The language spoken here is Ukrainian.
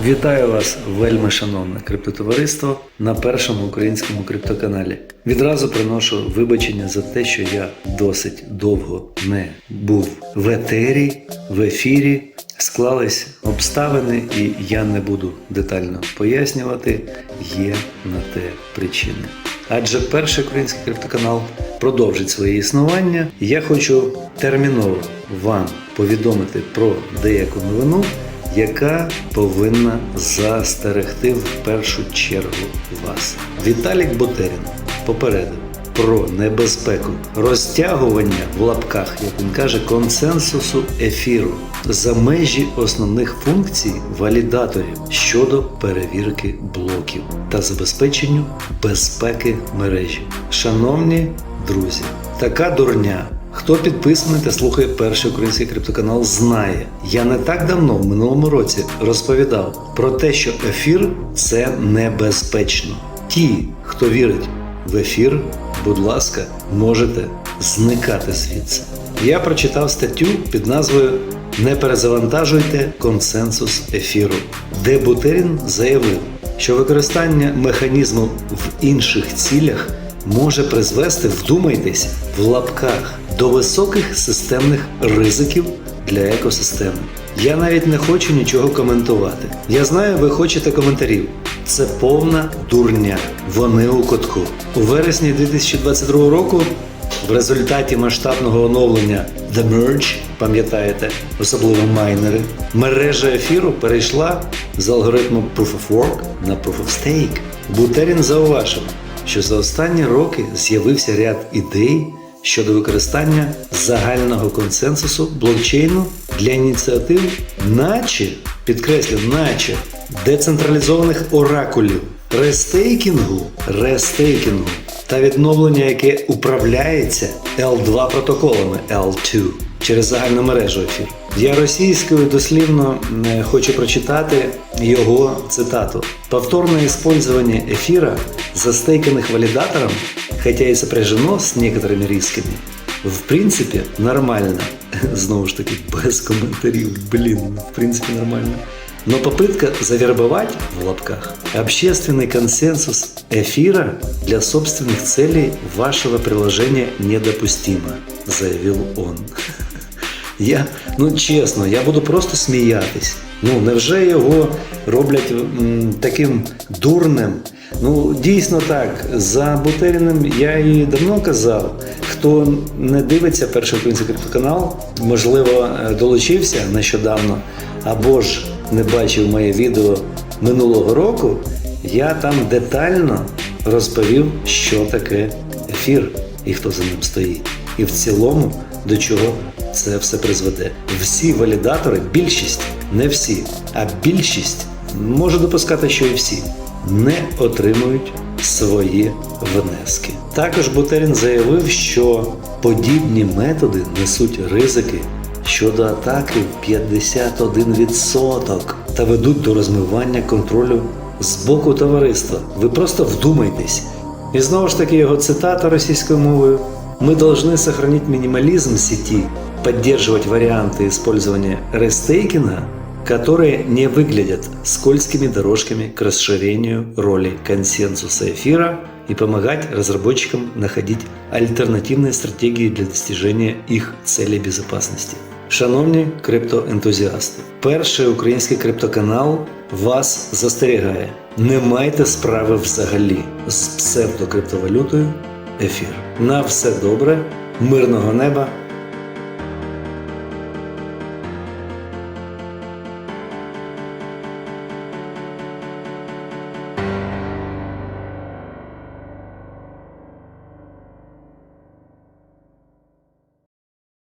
Вітаю вас, вельми шановне криптотовариство, на першому українському криптоканалі. Відразу приношу вибачення за те, що я досить довго не був в етері, в ефірі. Склались обставини, і я не буду детально пояснювати, є на те причини. Адже перший український криптоканал продовжить своє існування. Я хочу терміново вам повідомити про деяку новину, яка повинна застерегти в першу чергу вас. Віталік Бутерін попередив про небезпеку розтягування в лапках, як він каже, консенсусу ефіру за межі основних функцій валідаторів щодо перевірки блоків та забезпеченню безпеки мережі. Шановні друзі, така дурня. Хто підписаний та слухає перший український криптоканал, знає. Я не так давно, в минулому році, розповідав про те, що ефір це небезпечно. Ті, хто вірить в ефір, будь ласка, можете зникати звідси. Я прочитав статтю під назвою Не перезавантажуйте консенсус ефіру, де Бутерін заявив, що використання механізму в інших цілях може призвести, вдумайтесь, в лапках до високих системних ризиків для екосистеми. Я навіть не хочу нічого коментувати. Я знаю, ви хочете коментарів. Це повна дурня. Вони у кутку. У вересні 2022 року в результаті масштабного оновлення The Merge, пам'ятаєте, особливо майнери, мережа ефіру перейшла з алгоритму Proof of Work на Proof of Stake. Бутерін зауважив, що за останні роки з'явився ряд ідей щодо використання загального консенсусу блокчейну для ініціатив, наче, підкреслю, наче децентралізованих оракулів, рестейкінгу, рестейкінгу та відновлення, яке управляється L2 протоколами L2 через загальну мережу ефір. Я російською дослівно е, хочу прочитати його цитату. Повторное использование эфира, застейканных валидатором, хотя и сопряжено с некоторыми рисками, в принципе нормально. Знову ж таки, без коментарів. Блін, в принципе нормально. Но попытка завербовать, в лапках, общественный консенсус эфира для собственных целей вашего приложения недопустима, заявил он. Я, ну чесно, я буду просто сміятись. Ну, невже його роблять м, таким дурним? Ну, дійсно так. За Бутеріним я і давно казав. Хто не дивиться перший український криптоканал, можливо, е, долучився нещодавно, або ж не бачив моє відео минулого року, я там детально розповів, що таке ефір і хто за ним стоїть. І в цілому до чого це все призведе. Всі валідатори, більшість, не всі, а більшість можу допускати, що і всі не отримують свої внески. Також Бутерін заявив, що подібні методи несуть ризики щодо атаки в 51% та ведуть до розмивання контролю з боку товариства. Ви просто вдумайтесь. І знову ж таки його цитата російською мовою. Мы должны сохранить минимализм сети, поддерживать варианты использования рестейкинга, которые не выглядят скользкими дорожками к расширению роли консенсуса эфира и помогать разработчикам находить альтернативные стратегии для достижения их целей безопасности. Шановні криптоентузіасти, перший український криптоканал вас застерігає. Не майте справи взагалі з псевдокриптовалютою ефір. На все добре, мирного неба